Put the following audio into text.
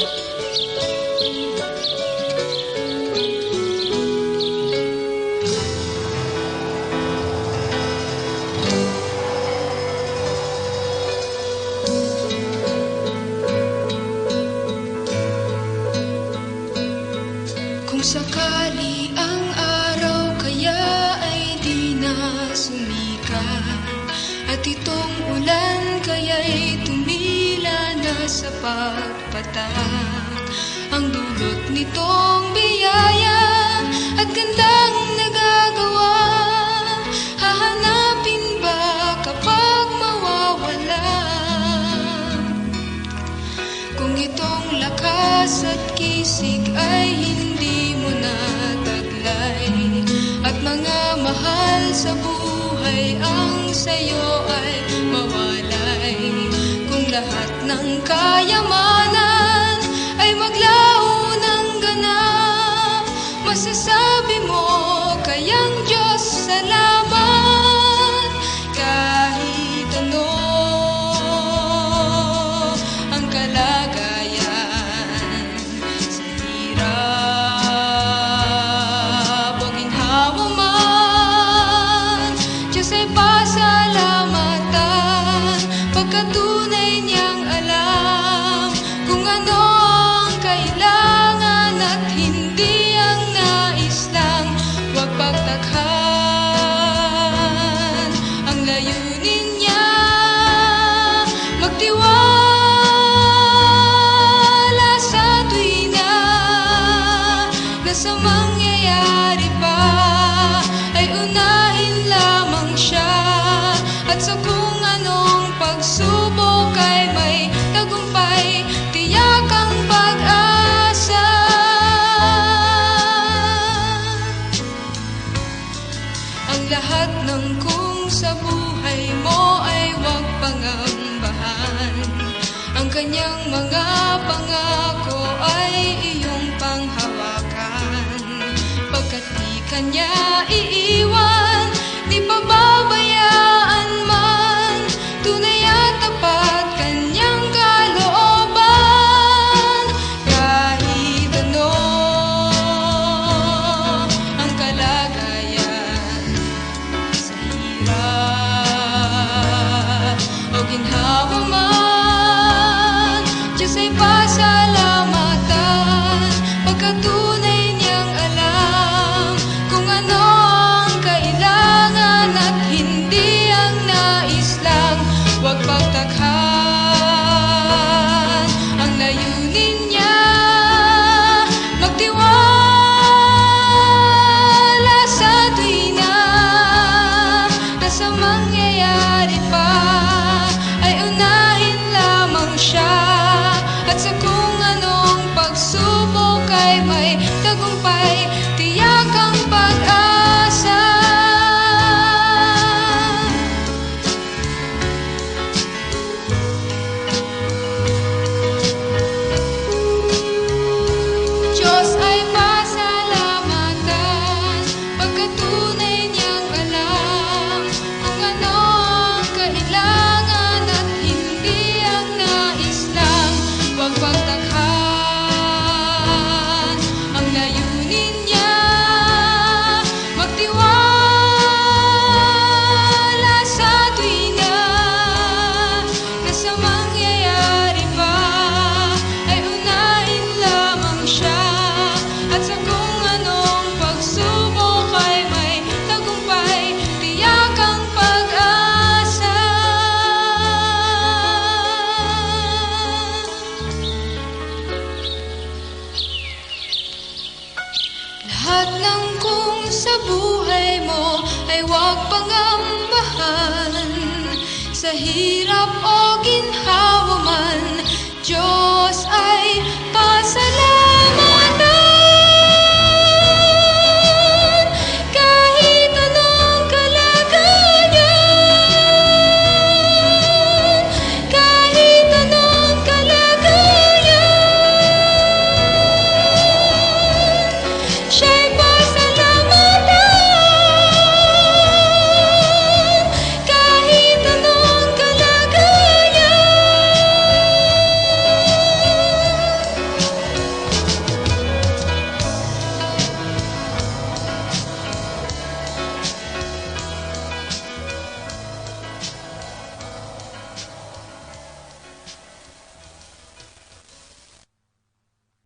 Kung sakali ang araw kaya ay di na sumikat At itong patak Ang dulot nitong biyaya At gandang nagagawa. Hahanapin ba kapag mawawala? Kung itong lakas at kisig ay hindi mo nataglay At mga mahal sa buhay ang sa'yo ay mawalay lahat ng kayamanan lahat sa buhay mo ay huwag pangambahan. Ang kanyang mga pangako ay iyong panghawakan. Pagkat kanya iiwan, mangyayari pa Ay unahin lamang siya. At sa kung ไกลไหมเธอคงไป sa buhay mo ay huwag pangambahan Sa hirap o ginhawa man, Diyos ay pasalamat